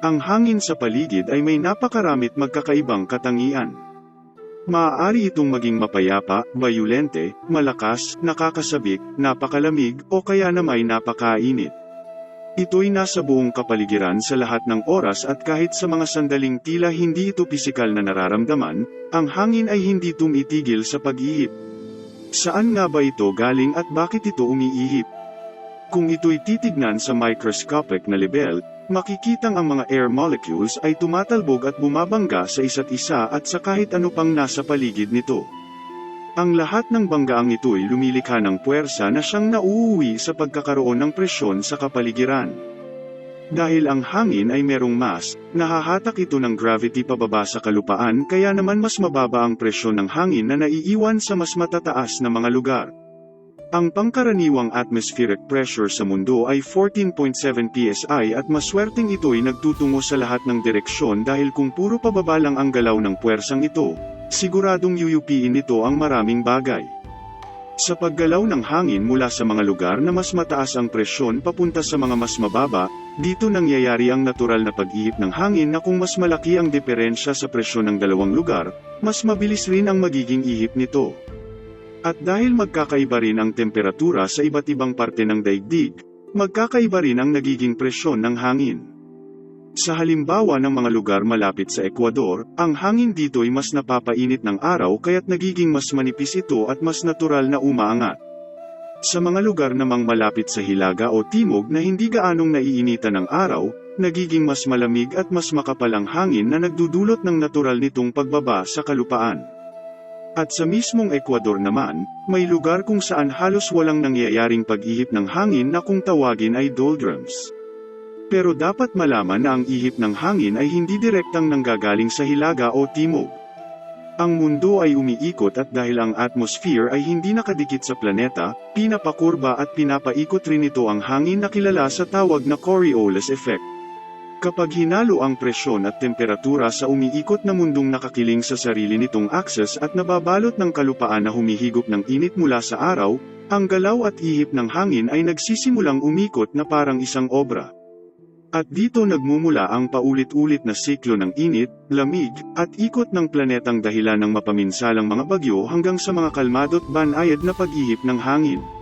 Ang hangin sa paligid ay may napakaramit magkakaibang katangian. Maaari itong maging mapayapa, bayulente, malakas, nakakasabik, napakalamig, o kaya namay napakainit. Ito'y nasa buong kapaligiran sa lahat ng oras at kahit sa mga sandaling tila hindi ito pisikal na nararamdaman, ang hangin ay hindi tumitigil sa pag-ihip. Saan nga ba ito galing at bakit ito umiihip? Kung ito'y titignan sa microscopic na level, makikitang ang mga air molecules ay tumatalbog at bumabangga sa isa't isa at sa kahit ano pang nasa paligid nito. Ang lahat ng banggaang ito'y lumilikha ng puwersa na siyang nauuwi sa pagkakaroon ng presyon sa kapaligiran. Dahil ang hangin ay merong mass, nahahatak ito ng gravity pababa sa kalupaan kaya naman mas mababa ang presyon ng hangin na naiiwan sa mas matataas na mga lugar. Ang pangkaraniwang atmospheric pressure sa mundo ay 14.7 psi at maswerteng ito'y nagtutungo sa lahat ng direksyon dahil kung puro pababa lang ang galaw ng puwersang ito, siguradong yuyupiin nito ang maraming bagay. Sa paggalaw ng hangin mula sa mga lugar na mas mataas ang presyon papunta sa mga mas mababa, dito nangyayari ang natural na pag-ihip ng hangin na kung mas malaki ang diferensya sa presyon ng dalawang lugar, mas mabilis rin ang magiging ihip nito. At dahil magkakaiba rin ang temperatura sa iba't ibang parte ng daigdig, magkakaiba rin ang nagiging presyon ng hangin. Sa halimbawa ng mga lugar malapit sa Ecuador, ang hangin dito ay mas napapainit ng araw kaya't nagiging mas manipis ito at mas natural na umaangat. Sa mga lugar namang malapit sa hilaga o timog na hindi gaanong naiinitan ng araw, nagiging mas malamig at mas makapal ang hangin na nagdudulot ng natural nitong pagbaba sa kalupaan. At sa mismong Ecuador naman, may lugar kung saan halos walang nangyayaring pag-ihip ng hangin na kung tawagin ay doldrums. Pero dapat malaman na ang ihip ng hangin ay hindi direktang nanggagaling sa hilaga o timog. Ang mundo ay umiikot at dahil ang atmosphere ay hindi nakadikit sa planeta, pinapakurba at pinapaikot rin ito ang hangin na kilala sa tawag na Coriolis effect. Kapag hinalo ang presyon at temperatura sa umiikot na mundong nakakiling sa sarili nitong axis at nababalot ng kalupaan na humihigop ng init mula sa araw, ang galaw at ihip ng hangin ay nagsisimulang umikot na parang isang obra. At dito nagmumula ang paulit-ulit na siklo ng init, lamig, at ikot ng planetang dahilan ng mapaminsalang mga bagyo hanggang sa mga kalmado't banayad na pag-ihip ng hangin.